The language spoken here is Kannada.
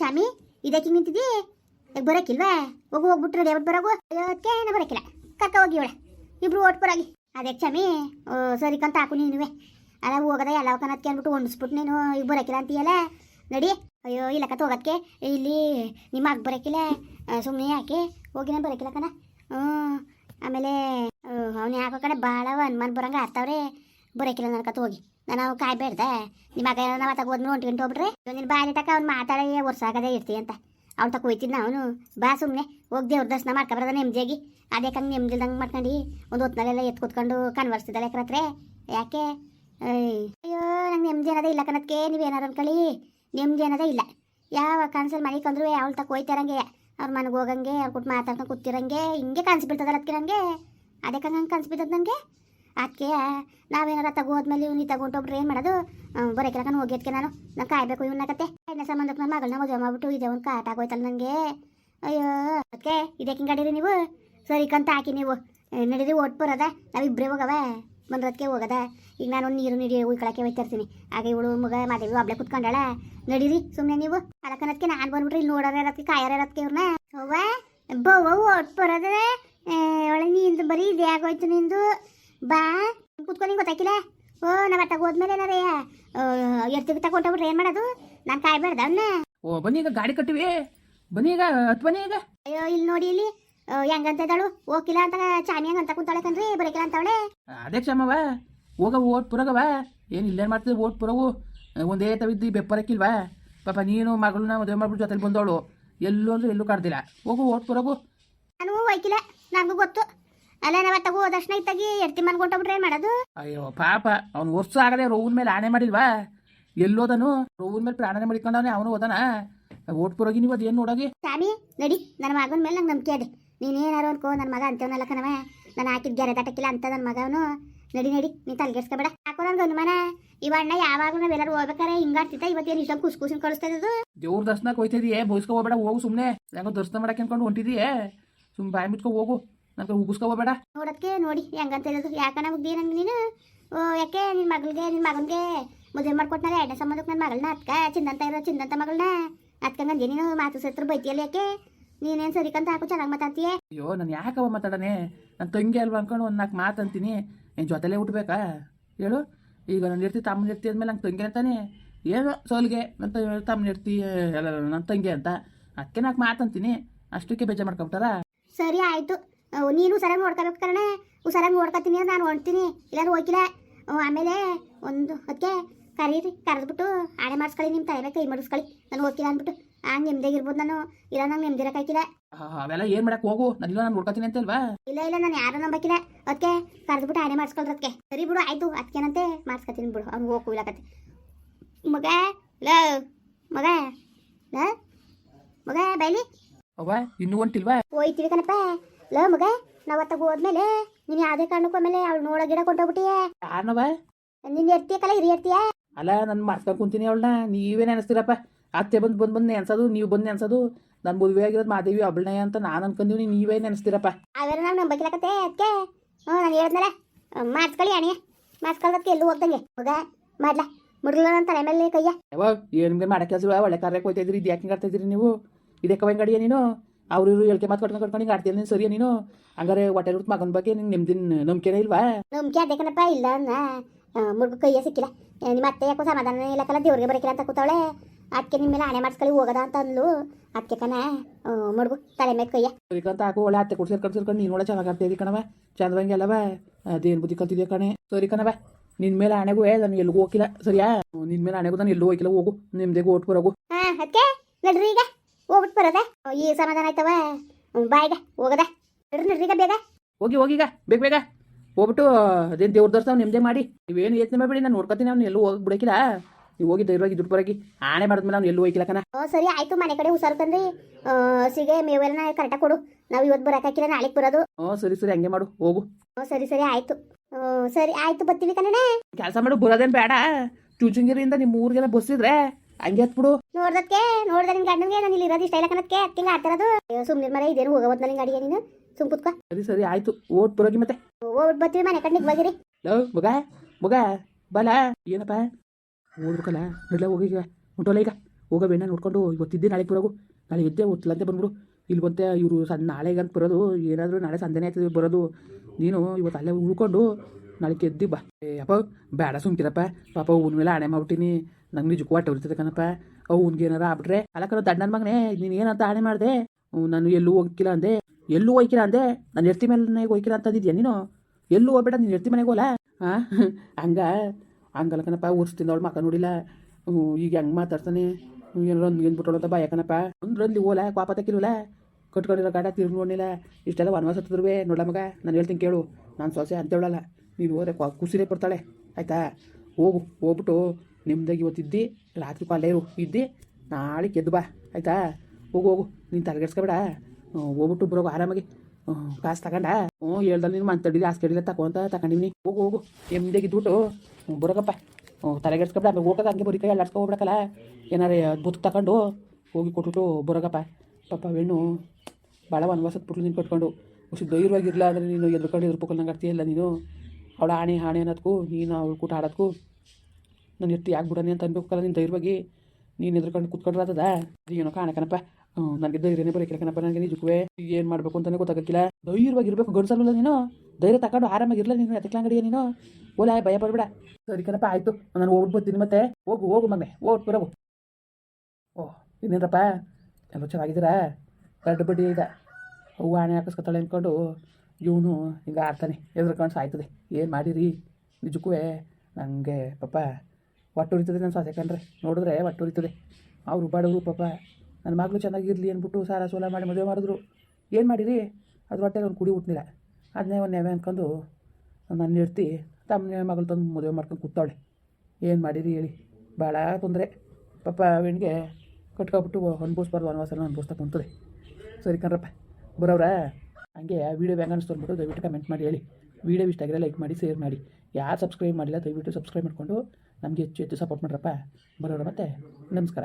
ಚಾಮಿ ಇದಕ್ಕೆ ನಿಂತಿದ್ದಿ? ಈಗ ಬರೋಕ್ಕಿಲ್ವಾ ಹೋಗು ಹೋಗ್ಬಿಟ್ರೆ ಆಗ್ಬಿಟ್ಟು ಬರೋಗು. ಅದಕ್ಕೆ ಏನೋ ಬರೋಕ್ಕಿಲ್ಲ ಕರ್ಕ ಹೋಗಿ ಇವಳೆ. ಇಬ್ರು ಓಟ್ ಬರಾಗಿ ಅದಕ್ಕೆ ಚಾಮಿ ಸರಿ ಕಂತ ಹಾಕು ನೀನುವೆ. ಅಲ್ಲ, ಹೋಗದ, ಎಲ್ಲ ಕನತ್ಕೆ ಅಂದ್ಬಿಟ್ಟು ಒಣಸ್ಬಿಟ್ಟು ನೀನು. ಈಗ ಬರೋಕ್ಕಿಲ್ಲ ಅಂತೀಯಲ್ಲ? ನಡಿ. ಅಯ್ಯೋ, ಇಲ್ಲ ಕತ್ ಹೋಗೋದಕ್ಕೆ ಇಲ್ಲಿ ನಿಮ್ಮ ಅಕ್ಕ ಬರೋಕ್ಕಿಲ್ಲ ಸುಮ್ಮನೆ ಯಾಕೆ? ಹೋಗಿನ ಬರೋಕ್ಕಿಲ್ಲ ಕಣ. ಹ್ಞೂ ಆಮೇಲೆ ಅವನು ಯಾಕೋ ಕಣ ಭಾಳ ಅನುಮಾನ ಬರಂಗೆ ಆಡ್ತಾವ್ರೆ ಬರೋಕ್ಕಿಲ್ಲ ನನ್ನ ಕತ್ತು ಹೋಗಿ. ನಾನು ಕಾಯಿ ಕಾಯ್ಬೇಡ್ದೆ ನಿಮ್ಮ ಮಗ ನಾವು ತಗೋ ಹೋದ್ಮೇಲೆ ಒಂಟಿ ಗಂಟೆ ಹೋಗ್ಬಿಟ್ರೆ ನಿನ್ನ ಬಾಯಿ ತಕ ಅವ್ನು ಮಾತಾಡೇ ವರ್ಷ ಆಗದೆ ಅಂತ. ಅವ್ನು ತಕ ಹೋಯ್ತಿದ್ದ ಅವನು ಬಾ ಸುಮ್ಮನೆ ಹೋಗಿ ದೇವ್ರ ದರ್ಶನ ಮಾಡ್ಕೊಬಾರ್ದ ನೆಮ್ಮದಿಯಾಗಿ ಅದೇ ಕಂಗೆ ನೆಮ್ಮದಿಲ್ದಂಗೆ ಮಾಡ್ಕೊಂಡು ಒಂದು ಹೊತ್ತಿನಲ್ಲೆಲ್ಲ ಎತ್ತು ಕೂತ್ಕೊಂಡು ಕನ್ವರ್ಸ್ತಿದ್ದಲ್ಲ ಯಾಕ್ರತ್ರೆ ಯಾಕೆ? ಅಯ್ಯ್. ನಂಗೆ ನೆಮ್ಮದಿ ಅನ್ನೋದೇ ಇಲ್ಲ ಕಣಕ್ಕೆ ನೀವೇನಾರು ಅನ್ಕೊಳ್ಳಿ ನೆಮ್ಮದಿ ಅನ್ನೋದೇ ಇಲ್ಲ. ಯಾವ ಕನ್ಸಲ್ಲಿ ಮನೆಗೆ ಕಂದ್ರು ಅವಳು ತಕ ಹೋಯ್ತಾರಂಗೆ. ಅವ್ರ ಮನೆಗೆ ಹೋಗಂಗೆ, ಅವ್ರ ಕೊಟ್ಟು ಮಾತಾಡ್ಕೊಂಡು ಕೂತಿರಂಗೆ. ಹಿಂಗೆ ಕನ್ಸು ಬಿಡ್ತದಲ್ಲ ಅದಕ್ಕೆ ನನಗೆ ಅದೇ ಕಂಗೆ ಕನ್ಸು ಬಿದ್ದದ ನನಗೆ ಅದಕ್ಕೆ ನಾವೇನಾರ ತಗೋದ್ಮೇಲೆ ಇವ್ನಿ ತಗೊಂಡೊಬ್ರು ಏನು ಮಾಡೋದು? ಬರೋಕಿಲ್ಲ ಹೋಗಿದ್ಕೆ ನಾನು ನಾನು. ಕಾಯ್ಬೇಕು ಇವನ್ನಕತ್ತೆ ಕತೆ ಎಣ್ಣೆ ಸಂಬಂಧಕ್ಕೆ ನನ್ನ ಮಗಳನ್ನ ಮದುವೆ ಮಾಡ್ಬಿಟ್ಟು ಇದೆ ಒಂದು ಕಾಟ ಆಗೋಯ್ತಲ್ಲ ನನಗೆ ಅಯ್ಯೋ, ಅದಕ್ಕೆ ಇದಕ್ಕೆ ಹಿಂಗಾಡಿರಿ ನೀವು? ಸರಿ ಕಂತ ಹಾಕಿ ನೀವು. ನಡೀರಿ, ಓಟ್ ಬರೋದ? ನಾವಿಬ್ಬರೇ ಹೋಗವ? ಬಂದ್ರದಕ್ಕೆ ಹೋಗದ? ಈಗ ನಾನು ನೀರು ನೀಡಿ ಉಳ್ಕೊಳಕ್ಕೆ ಹೋಯ್ತಾ ಇರ್ತೀನಿ ಆಗ ಇವಳು ಮಗ ಮಾದೇವಿ ಒಬ್ಳೆ ಕುತ್ಕೊಂಡಾಳ. ನಡೀರಿ ಸುಮ್ಮನೆ ನೀವು. ಅದಕ್ಕನದಕ್ಕೆ ನಾನು ಬಂದ್ಬಿಟ್ರಿ ಇಲ್ಲಿ ನೋಡೋರ ಇರೋದಕ್ಕೆ ಕಾಯರ ಇರೋದಕ್ಕೆ ಇವ್ರನ್ನ ಹೋಗ ಬವ್ವ ಓಟ್ ಬರೋದೇ? ಒಳಗೆ ನಿಂದು ಬರೀ ಇದೇ ಆಗೋಯ್ತು ನಿಂದು. ಬಾ. ಕುತ್ಕೊಂಡು ಗೊತ್ತಾಕಿಲ್ಲ ಓ ನಾವು ಅತ್ತಾಗ ಹೋದ್ಮೇಲೆ ಏನಾರೇ ಎರ್ತಿಗೆ ತಗೊಂಡೋಗ್ಬಿಟ್ರೆ ಏನು ಮಾಡೋದು? ನಾನು ಕಾಯ್ಬೇಡ್ದ ಅವನ್ನ ಓ ಬನ್ನಿ ಈಗ ಗಾಡಿ ಕಟ್ಟಿವಿ. ಬನ್ನಿ ಈಗ ಹತ್ ಬನ್ನಿ ಈಗ. ಅಯ್ಯೋ ಇಲ್ಲಿ ನೋಡಿ ಇಲ್ಲಿ. ಹೆಂಗಂತ ಇದ್ದಾಳು? ಹೋಗಿಲ್ಲ ಅಂತ ಚಾಮಿ ಹಂಗ ಅಂತ ಕುಂತಾಳೆ ಕಣ್ರಿ ಬರಕಿಲ್ಲ ಅಂತವಳೆ. ಅದೇ ಕ್ಷಮವ ಹೋಗ ಓಟ್ ಪುರಗವ. ಏನು ಇಲ್ಲೇನು ಮಾಡ್ತಿದ್ದೆ ಓಟ್ ಪುರವು ಒಂದೇ ತವಿದ್ದು ಬೆಪ್ಪರಕ್ಕಿಲ್ವಾ? ಪಾಪ ನೀನು ಮಗಳನ್ನ ಮದುವೆ ಮಾಡ್ಬಿಟ್ಟು ಜೊತೆಲಿ ಬಂದವಳು. ಎಲ್ಲೂ ಅಂದ್ರೆ ಎಲ್ಲೂ ಕಾಡ್ದಿಲ್ಲ ಹೋಗು ಓಟ್ ಪುರಗು. ನಾನು ಹೋಯ್ಕಿಲ್ಲ ನನಗೂ ಗೊತ್ತು. ಅಲ್ಲ ನಾವು ತಗೋ ಹೋದ ಎರ್ತಿ ಇತ್ತಾಗಿ ಎಡ್ತಿ ಮನ್ಕೊಂಡೋಗ್ಬಿಟ್ರೆ ಏನು ಮಾಡೋದು? ಅಯ್ಯೋ ಪಾಪ ಅವ್ನು ವರ್ಷ ಆಗದೆ ರೋಗನ ಮೇಲೆ ಆಣೆ ಮಾಡಿಲ್ವಾ? ಎಲ್ಲೋದನು ರೋಗನ ಮೇಲೆ ಪ್ರಾಣನೆ ಮಾಡಿಕೊಂಡವನೇ ಅವನು ಹೋದನ? ಓಟ್ ಪುರೋಗಿ ನೀವು ಅದೇನು ನೋಡೋಗಿ? ಸ್ವಾಮಿ ನಡಿ ನನ್ನ ಮಗನ ಮೇಲೆ ನಂಗೆ ನಂಬಿಕೆ ಅದೆ. ನೀನೇನಾರು ಅನ್ಕೋ ನನ್ನ ಮಗ ಅಂತವನಲ್ಲ ಕಣವ ನಾನು ಹಾಕಿದ ಗೆರೆ ತಟಕಿಲ್ಲ ಅಂತ ನನ್ನ ಮಗವನು. ನಡಿ ನಡಿ ನೀ ತಲೆಗೆಡ್ಸ್ಕೊಬೇಡ ಹಾಕೋ ನಂಗೆ ಅನುಮಾನ? ಇವ ಅಣ್ಣ ಯಾವಾಗಲೂ ನಾವೆಲ್ಲರೂ ಹೋಗ್ಬೇಕಾರೆ ಹಿಂಗಾಡ್ತಿದ್ದ ಇವತ್ತೇನು ಇಷ್ಟೊಂದು ಕುಸ್ ಕುಸಿನ ಕಳಿಸ್ತಾ ಇದ್ದದು ದೇವ್ರ ದರ್ಶನಕ್ಕೆ ಹೋಯ್ತಿದೀಯೇ ಬೋಯ್ಸ್ಕೊ ಹೋಗ್ಬೇಡ ಹೋಗು ಸುಮ್ಮನೆ ಹೆಂಗೋ ದರ್ಶನ ಮಾಡಕ್ಕೆ ಅನ್ಕೊಂಡು ಹೊಂಟಿದೀಯೇ. ಸುಮ್ಮನೆ ಬಾಯಿ ಮುಚ್ಕೊ ಹೋಗು. ನನಗೆ ಉಗಿಸ್ಕೊ ನೋಡಕ್ಕೆ ನೋಡೋದಕ್ಕೆ ನೋಡಿ ಹೆಂಗಂತ ಹೇಳೋದು. ಯಾಕಣ್ಣ ಮುಗ್ದಿ ನಂಗೆ ನೀನು? ಓ ಯಾಕೆ ನಿನ್ನ ಮಗಳಿಗೆ ನಿನ್ನ ಮಗನಿಗೆ? ಮದುವೆ ಮಾಡ್ಕೊಟ್ನಾರ ಎರಡನೇ ಸಂಬಂಧಕ್ಕೆ ನನ್ನ ಮಗಳನ್ನ ಅತ್ಕ ಚಿಂದಂತ ಇರೋ ಚಿಂದಂತ ಮಗಳನ್ನ ಅದ್ಕಂಗಂದೆ ನೀನು? ಮಾತು ಸತ್ರ ಬೈತಿಯಲ್ಲ ಯಾಕೆ? ನೀನೇನು ಸರಿಕಂತ ಹಾಕು ಚೆನ್ನಾಗಿ ಮಾತಾಡ್ತೀಯ? ಅಯ್ಯೋ ನಾನು ಯಾಕವ ಮಾತಾಡನೆ ನನ್ನ ತಂಗಿ ಅಲ್ವಾ ಅನ್ಕೊಂಡು ಒಂದು ನಾಲ್ಕು ಮಾತು ಅಂತೀನಿ. ಏನು ಜೊತೆಲೇ ಹುಟ್ಬೇಕಾ? ಹೇಳು. ಈಗ ನನ್ನ ಇರ್ತಿ ತಮ್ಮನ ಇರ್ತಿ ಅಂದಮೇಲೆ ನಂಗೆ ತಂಗಿ ಅಂತಾನೆ? ಏನು ಸೋಲ್ಗೆ. ನನ್ನ ತಮ್ಮ ತಮ್ಮನ ಇರ್ತಿ ನನ್ನ ತಂಗಿ ಅಂತ. ಅದಕ್ಕೆ ನಾಲ್ಕು ಮಾತು ಅಂತೀನಿ. ಅಷ್ಟಕ್ಕೆ ಬೇಜಾರು ಮಾಡ್ಕೊಬಿಟ್ಟಾರ ಸರಿ ಆಯಿತು. ನೀನು ಹುಷಾರಾಗಿ ನೋಡ್ಕೋಬೇಕು ಕಣ. ಹುಷಾರಾಗಿ ನೋಡ್ಕೊತೀನಿ ನಾನು ಹೊಂಡ್ತೀನಿ ಇಲ್ಲಾಂದ್ರೆ ಹೋಗಿಲ್ಲ. ಆಮೇಲೆ ಒಂದು ಅದಕ್ಕೆ ಕರೀರಿ ಕರೆದ್ಬಿಟ್ಟು ಆಣೆ ಮಾಡಿಸ್ಕೊಳ್ಳಿ ನಿಮ್ಮ ತಲೆ ಕೈ ಮಾಡಿಸ್ಕೊಳ್ಳಿ. ನಾನು ಹೋಗಿಲ್ಲ ಅಂದ್ಬಿಟ್ಟು. ಹಂಗೆ ನೆಮ್ಮದಿಯಾಗಿರ್ಬೋದು ನಾನು. ಇಲ್ಲ ನಂಗೆ ನೆಮ್ಮದಿರಕ್ಕಾಗಿಲ್ಲ ಅವೆಲ್ಲ ಏನು ಮಾಡಕ್ಕೆ ಹೋಗು? ನಾನಿಲ್ಲ ನಾನು ನೋಡ್ಕೊತೀನಿ ಅಂತ ಅಲ್ವಾ ಇಲ್ಲ ಇಲ್ಲ ನಾನು ಯಾರು ನಂಬಕ್ಕಿಲ್ಲ ಅದಕ್ಕೆ ಕರೆದ್ಬಿಟ್ಟು ಆಣೆ ಮಾಡಿಸ್ಕೊಳ್ರದಕ್ಕೆ ಸರಿ ಬಿಡು ಆಯ್ತು. ಅದಕ್ಕೇನಂತೆ ಮಾಡಿಸ್ಕೊತೀನಿ ಬಿಡು. ಅವ್ನು ಹೋಗು ಇಲ್ಲಕತ್ತೆ ಮಗ ಲ ಮಗ ಲ ಮಗ ಬೈಲಿ. ಅವ್ವ ಇನ್ನೂ ಒಂಟಿಲ್ವಾ ಹೋಯ್ತೀವಿ ಕಣಪ್ಪ. ಲ ಮಗ ನಾವು ಅತ್ತಾಗ ಹೋದ್ಮೇಲೆ ನೀನು ಯಾವುದೇ ಕಾರಣಕ್ಕೂ ಆಮೇಲೆ ಅವಳು ನೋಡೋ ಗಿಡ ಕೊಂಡೋಗ್ಬಿಟ್ಟಿಯೇ. ಯಾರನವ ನಿನ್ನ ಎರ್ತೀಯಕ್ಕಲ್ಲ ಹಿರಿ ಎರ್ತಿಯ? ಅಲ್ಲ ನಾನು ಮಾಡ್ಸ್ಕೊಂಡು ಕುಂತೀನಿ ಅವಳನ್ನ. ನೀವೇ ನೆನೆಸ್ತೀರಪ್ಪ. ಅತ್ತೆ ಬಂದು ಬಂದು ಬಂದು ನೆನ್ಸೋದು ನೀವು ಬಂದು ನೆನ್ಸೋದು. ನನ್ನ ಮದುವೆ ಆಗಿರೋದು ಮಾದೇವಿ ಅಭಿನಯ ಅಂತ ನಾನು ಅನ್ಕೊಂಡೀವಿ ನೀವೇ ನೆನೆಸ್ತೀರಪ್ಪ. ಅವೆಲ್ಲ ನಾನು ನಂಬಕ್ಕಿಲ್ಲಕತ್ತೆ ಅದಕ್ಕೆ ಹ್ಞೂ ನಾನು ಹೇಳಿದ್ನಲ್ಲ. ಮಾಡ್ಸ್ಕೊಳ್ಳಿ ಅಣಿಯ. ಮಾಡಿಸ್ಕೊಳ್ಳೋದಕ್ಕೆ ಎಲ್ಲೂ ಹೋಗ್ದಂಗೆ. ಮಗ ಮಾಡ್ಲಾ. ಮುಡ್ಲ ನನ್ನ ತಲೆ ಮೇಲೆ ಕೈಯ ಯಾವ ಏನು ಮಾಡಕ್ಕೆ ಒಳ್ಳೆ ಕಾರ್ಯಕ್ಕೆ ಹೋಯ್ತಾ ಇದ್ರಿ ಇದು ಯಾಕೆ ಆಡ್ತಾ ಇದ್ರಿ ನೀವು? ಇದಕ್ಕೆ ಅವಂಗೆ ಅಡಿಯ ನೀನು? ಅವ್ರು ಇವ್ರು ಹೇಳಿಕೆ ಮಾತು ಕಟ್ಕೊಂಡು ಕಟ್ಕೊಂಡು ಹಿಂಗೆ ಆಡ್ತೀಯ ನೀನು ಸರಿಯಾ ನೀನು? ಹಂಗಾರೆ ಹೊಟ್ಟೆ ಹುಟ್ಟು ಮಗನ ಬಗ್ಗೆ ನಿಂಗೆ ನಿಮ್ದಿನ ನಂಬಿಕೆನೇ ಇಲ್ವಾ? ನಂಬಿಕೆ ಅದೇ ಕಣಪ್ಪ ಇಲ್ಲ ಮುಡ್ಗು ಕೈಯ ಸಿಕ್ಕಿಲ್ಲ. ನಿಮ್ಮ ಅತ್ತೆ ಯಾಕೋ ಸಮಾಧಾನ ಇಲ್ಲಕ್ಕಲ್ಲ ದೇವ್ರಿಗೆ ಬರಕಿಲ್ಲ ಅಂತ ಕೂತಾವಳೆ. ಅದಕ್ಕೆ ನಿಮ್ಮ ಮೇಲೆ ಹಣೆ ಮಾಡಿಸ್ಕೊಳ್ಳಿ ಹೋಗದ ಅಂತ ಅಂದ್ಲು. ಅದಕ್ಕೆ ಕಣ ಮುಡ್ಗು ತಲೆ ಮೇಲೆ ಕೈಯ ಸರಿಕಂತ ಹಾಕು ಒಳ್ಳೆ ಅತ್ತೆ ಕೊಟ್ಟು ಸೇರ್ಕೊಂಡು ಸೇರ್ಕೊಂಡು ನೀನು ಒಳ್ಳೆ ಚೆನ್ನಾಗಿ ಆಡ್ತಾ ಇದ್ದೀವಿ ಕಣವ ಚಂದವಂಗೆ ಅಲ್ಲವ ಅದೇನು ಬುದ್ಧಿ ಕಲ್ತಿದ್ಯಾ ಕಣೆ? ಸರಿ ಕಣವ ನಿನ್ನ ಮೇಲೆ ಹಣೆಗೂ ನಾನು ಎಲ್ಲಿಗೂ ಹೋಗಿಲ್ಲ ಸರಿಯಾ? ನಿನ್ನ ಮೇಲೆ ಹಣೆಗೂ ನಾನು ಎಲ್ಲೂ ಹೋಗಿಲ್ಲ ಹೋಗು ನಿಮ್ದೇಗೂ ಓಟ್ ಬರೋಗು. ಹಾ ಅದಕ್ಕೆ ನಡ್ರಿ ಈಗ. ಹೋಗ್ಬಿಟ್ಟು ಬರೋದ? ಈ ಸಮಾಧಾನ ಆಯ್ತವ? ಬಾಯ್ಗ ಹೋಗದ. ನಡ್ರಿ ನಡ್ರಿ ಈಗ ಬೇಗ. ಹೋಗಿ ಹೋಗಿಗ ಬೇಗ ಬೇಗ. ಹೋಗ್ಬಿಟ್ಟು ಅದೇನು ದೇವ್ರ ದರ್ಶನ ನಿಮ್ಮದೇ ಮಾಡಿ. ನೀವೇನು ಯೋಚನೆ ಮಾಡಬೇಡಿ ನಾನು ನೋಡ್ಕೊತೀನಿ ಅವ್ನು ಎಲ್ಲೂ ಹೋಗಿ ಬಿಡಕಿಲ್ಲ. ನೀವು ಹೋಗಿ ಧೈರ್ಯವಾಗಿ ದುಡ್ಡು ಬರೋಗಿ ಆನೆ ಮಾಡಿದ್ಮೇಲೆ ಅವ್ನು ಎಲ್ಲೂ ಹೋಗಿಲ್ಲ ಕಣ. ಓ ಸರಿ ಆಯ್ತು ಮನೆ ಕಡೆ ಹುಷಾರು ತಂದ್ರಿ. ಸಿಗೆ ಮೇವೆಲ್ಲ ಕರೆಕ್ಟಾಗಿ ಕೊಡು. ನಾವು ಇವತ್ತು ಬರೋಕ್ಕಾಕಿಲ್ಲ ನಾಳೆಗೆ ಬರೋದು. ಹ್ಞೂ ಸರಿ ಸರಿ ಹಂಗೆ ಮಾಡು ಹೋಗು. ಹ್ಞೂ ಸರಿ ಸರಿ ಆಯ್ತು. ಸರಿ ಆಯ್ತು ಬರ್ತೀವಿ ಕಣ ಕೆಲಸ ಮಾಡು ಬರೋದೇನು ಬೇಡ. ಚೂಚುಂಗಿರಿಯಿಂದ ನಿಮ್ಮ ಊರಿಗೆಲ್ಲ ಬಸ್ಸಿದ್ರೆ ಇದ್ರೆ ಹಂಗೆ ಹತ್ಬಿಡು. ನೋಡ್ದಕ್ಕೆ ನೋಡ್ದೆ ನಿನ್ ಗಂಡನ್ಗೆ ನಾನು ಇಲ್ಲಿ ಇರೋದು ಇಷ್ಟ ಇಲ್ಲ ಕಣಕ್ಕೆ ಅತ್ತಿಂಗ ಆಡ್ತಿರೋದು ಸುಮ್ಮನೆ ಮರ ಇದೇನು ಹೋಗೋದ್ ನನಗೆ ಅಡಿಗೆ ನೀನು? ಸುಮ್ ಕುತ್ಕ. ಸರಿ ಸರಿ ಆಯ್ತು. ಓಟ್ ಬರೋಗಿ ಮತ್ತೆ. ಓಟ್ ಬರ್ತೀವಿ ಮನೆ ಕಣ್ಣಿಗೆ ಬಗಿರಿ. ಲವ್ ಮಗ ಮಗ ಬಲ. ಏನಪ್ಪ? ಓದ್ಬೇಕಲ್ಲ ನಡ್ಲ ಹೋಗಿ ಈಗ. ಉಂಟೋಲ್ಲ ಈಗ. ಹೋಗೋ ಬೇಡ ನೋಡ್ಕೊಂಡು ಇವತ್ತಿದ್ದೆ ನಾಳೆಗೆ ಬರೋಗು. ನಾಳೆ ಇದ್ದೆ ಗೊತ್ತಿಲ್ಲಂತೆ ಬಂದ್ಬಿಡು. ಇಲ್ಲಿ ಬಂತೆ ಇವರು ಸಣ್ಣ ನಾಳೆಗೆ ಅಂತ ಬರೋದು. ಏನಾದರೂ ನಾಳೆ ಸಂಜೆನೇ ಆಯ್ತದೆ ಬರೋದು. ನೀನು ಇವತ್ತು ಅಲ್ಲೇ ಉಳ್ಕೊಂಡು ನಾಳೆ ಎದ್ದಿ ಬಾ. ಏ ಅಪ್ಪ ಬೇಡ ಸುಮ್ಕಿರಪ್ಪ. ಪಾಪ ಮೇಲೆ ಆಣೆ ಮಾಡ್ಬಿಟ್ಟಿನಿ. ನಂಗೆ ನಿಜಕ್ಕೂ ಹೊಟ್ಟೆ ಉರಿತದೆ ಕಣಪ್ಪ. ಅವ್ನಿಗೆ ಏನಾರ ಆಗ್ಬಿಟ್ರೆ, ಅಲ್ಲ ದಡ್ಡ ದಡ್ಡನ ಮಗನೇ, ನೀನು ಏನಂತ ಆಣೆ ಮಾಡಿದೆ? ನಾನು ಎಲ್ಲೂ ಹೋಗ್ಕಿಲ್ಲ ಅಂದೆ. ಎಲ್ಲೂ ಹೋಯ್ಕಿಲ್ಲ ಅಂದೆ? ನಾನು ಎರ್ತಿ ಮನೆಗೆ ಹೋಯ್ಕಿಲ್ಲ ಅಂತಂದಿದ್ಯಾ ನೀನು? ಎಲ್ಲೂ ಹೋಗ್ಬೇಡ, ನೀನು ಎರ್ತಿ ಮನೆಗೆ ಹೋಲ ಹಾಂ ಹಂಗ? ಹಂಗಲ್ಲ ಕಣಪ್ಪ ಊರ್ಸ್ತಿಂದ ಅವಳು ಮಕ್ಕ ನೋಡಿಲ್ಲ. ಈಗ ಹೆಂಗೆ ಮಾತಾಡ್ತಾನೆ? ಏನಾರ ಒಂದು ಅಂತ ಬಾಯ ಕಣಪ್ಪ. ಒಂದ್ರಲ್ಲಿ ಓಲ ಪಾಪ ತಕ್ಕಿಲ್ವಲ್ಲ ಕಟ್ಕೊಂಡಿರೋ ಗಾಡ ತಿರುಗಿ ನೋಡಿಲ್ಲ ಇಷ್ಟೆಲ್ಲ ವನವಾಸ ಹತ್ತಿದ್ರುವೆ ನೋಡ ಮಗ? ನಾನು ಹೇಳ್ತೀನಿ ಕೇಳು. ನಾನು ಸೊಸೆ ಅಂತ ಹೇಳಲ್ಲ. ನೀನು ಹೋದ್ರೆ ಕುಸಿರೇ ಬರ್ತಾಳೆ ಆಯಿತಾ? ಹೋಗು, ಹೋಗ್ಬಿಟ್ಟು ನಿಮ್ದಾಗಿ ಇವತ್ತಿದ್ದಿ ರಾತ್ರಿ ಪಾಲೇ ಇದ್ದಿ, ನಾಳೆ ಎದ್ದು ಬಾ, ಆಯಿತಾ? ಹೋಗು ಹೋಗು, ನೀನು ತಲೆಗೆಡ್ಸ್ಕೊಬೇಡ ಹೋಗ್ಬಿಟ್ಟು ಬರೋಗು ಆರಾಮಾಗಿ. ಕಾಸು ತಗೊಂಡ. ಹ್ಞೂ ಹೇಳ್ದಲ್ಲ ನೀನು ಮಾತಾಡಿಲ್ಲ ಆಸ್ತಿ ಕಡಿಲ್ಲ ತಗೋ ಅಂತ ತಗೊಂಡಿವ್ನಿ ಹೋಗು ಹೋಗು ಹ್ಞೂ ಬರೋಕಪ್ಪ ತಲೆಗೆಡ್ಸ್ಕೊಬೇಡ ಆಮೇಲೆ ಹೋಗೋದು ಹಂಗೆ ಬರೀ ಕೈ ಅಲ್ಲಾಡ್ಸ್ಕೊ ಹೋಗ್ಬಿಡಕ್ಕಲ್ಲ. ಏನಾರ ಬುತ್ ತಗೊಂಡು ಹೋಗಿ ಕೊಟ್ಬಿಟ್ಟು ಬರೋಕಪ್ಪ ಪಾಪ ಹೆಣ್ಣು ಭಾಳ ವನವಾಸದ ಪುಟ್ಲು ನೀನು ಕಟ್ಕೊಂಡು. ಖುಷಿ ಧೈರ್ಯವಾಗಿರಲ್ಲ ಅಂದರೆ ನೀನು, ಎದ್ರುಕೊಂಡು ಎದುರ್ಬೇಕಲ್ಲ ನಂಗೆ ಅರ್ತಿಯಲ್ಲ ನೀನು. ಅವಳ ಆಣೆ ಹಾಣೆ ಅನ್ನೋದಕ್ಕೂ ನೀನು ಅವಳು ಕೂಟ ಆಡೋದಕ್ಕೂ ನಾನು ಎತ್ತಿ ಆಗ್ಬಿಡೋಣ ಅಂತ ಅನ್ಬೇಕಲ್ಲ ನೀನು ಧೈರ್ಯವಾಗಿ ನೀನು ಎದ್ರಕೊಂಡು ಕುತ್ಕೊಂಡ್ರೆ ಆತದ ಏನೋ ಕಾಣಕನಪ್ಪ ನನಗೆ ಧೈರ್ಯನೇ ಬರೋಕಿಲ್ಲ ಕಣಪ್ಪ ನನಗೆ ನಿಜಕ್ಕೂ ಏನು ಮಾಡಬೇಕು ಅಂತಲೇ ಗೊತ್ತಾಗಕ್ಕಿಲ್ಲ. ಧೈರ್ಯವಾಗಿರ್ಬೇಕು ಗಂಡಸಲ್ವಲ್ಲ ನೀನು. ಧೈರ್ಯ ತಗೊಂಡು ಆರಾಮಾಗಿರಲ್ಲ ನೀನು ಎತ್ತಕ್ಲಂಗಡಿಯ ನೀನು. ಓಲಾ, ಭಯ ಪಡ್ಬೇಡ. ಸರಿ ಕಣಪ್ಪ, ಆಯಿತು. ನಾನು ಹೋಗ್ಬಿಟ್ಟು ಬರ್ತೀನಿ ಮತ್ತೆ. ಹೋಗು ಹೋಗು ಮಗನೆ ಹೋಗಿ ಬರೋಗು ಓ, ಇನ್ನೇನಪ್ಪ? ಎಲ್ಲ ಚೆನ್ನಾಗಿದ್ದೀರಾ? ಕಡ್ಡು ಬಡ್ಡಿ ಇದೆ. ಹೂವು ಹಣೆ ಹಾಕಿಸ್ಕೊತಾಳೆ ಅಂದ್ಕೊಂಡು ಇವನು ಹಿಂಗೆ ಆಡ್ತಾನೆ. ಎದ್ರಕೊಂಡು ಆಯ್ತದೆ ಏನು ಮಾಡಿರಿ? ನಿಜಕ್ಕೂ ನನಗೆ ಪಾಪ ಹೊಟ್ಟೆ ಉರಿತದೆ ನನ್ನ ಸೊಸೆ ಕಂಡ್ರೆ ನೋಡಿದ್ರೆ ಹೊಟ್ಟುರಿತದೆ ಅವರು ಬಡವರು ಪಾಪ ನನ್ನ ಮಗಳು ಚೆನ್ನಾಗಿರಲಿ ಅಂದ್ಬಿಟ್ಟು ಸಾರ ಸೋಲ ಮಾಡಿ ಮದುವೆ ಮಾಡಿದ್ರು. ಏನು ಮಾಡಿರಿ? ಅದು ಹೊಟ್ಟೆಗೆ ಒಂದು ಕುಡಿ ಹುಟ್ಟಿಲ್ಲ ಅದನ್ನೇ ಒಂದು ನೆವೆ ಅಂದ್ಕೊಂಡು ನನ್ನ ಹೆಡ್ತಿ ತಮ್ಮ ಮಗಳು ತಂದು ಮದುವೆ ಮಾಡ್ಕೊಂಡು ಕೂತಾವಳೆ. ಏನು ಮಾಡಿರಿ ಹೇಳಿ. ಭಾಳ ತೊಂದರೆ. ಪಾಪ ಹೆಣ್ಣಿಗೆ ಕಟ್ಕೊಬಿಟ್ಟು ಅನ್ಭವಿಸ್ಬಾರ್ದು, ವನವಾಸನ ಅನ್ಭವಿಸ್ತಾ ಕುಂತದೆ. ಸರಿ ಕಣ್ರಪ್ಪ, ಬರೋವ್ರ? ಹಂಗೆ ವೀಡಿಯೋ ಹೆಂಗೆ ಅನಿಸ್ತು ಅಂದ್ಬಿಟ್ಟು ದಯವಿಟ್ಟು ಕಮೆಂಟ್ ಮಾಡಿ ಹೇಳಿ. ವೀಡಿಯೋ ಇಷ್ಟ ಆಗಿರೋ ಲೈಕ್ ಮಾಡಿ ಶೇರ್ ಮಾಡಿ. ಯಾರು ಸಬ್ಸ್ಕ್ರೈಬ್ ಮಾಡಿಲ್ಲ, ದಯವಿಟ್ಟು ಸಬ್ಸ್ಕ್ರೈಬ್ ಮಾಡಿಕೊಂಡು ನಮಗೆ ಹೆಚ್ಚು ಹೆಚ್ಚು ಸಪೋರ್ಟ್ ಮಾಡ್ರಪ್ಪ. ಬರೋರು ಮತ್ತೆ ನಮಸ್ಕಾರ.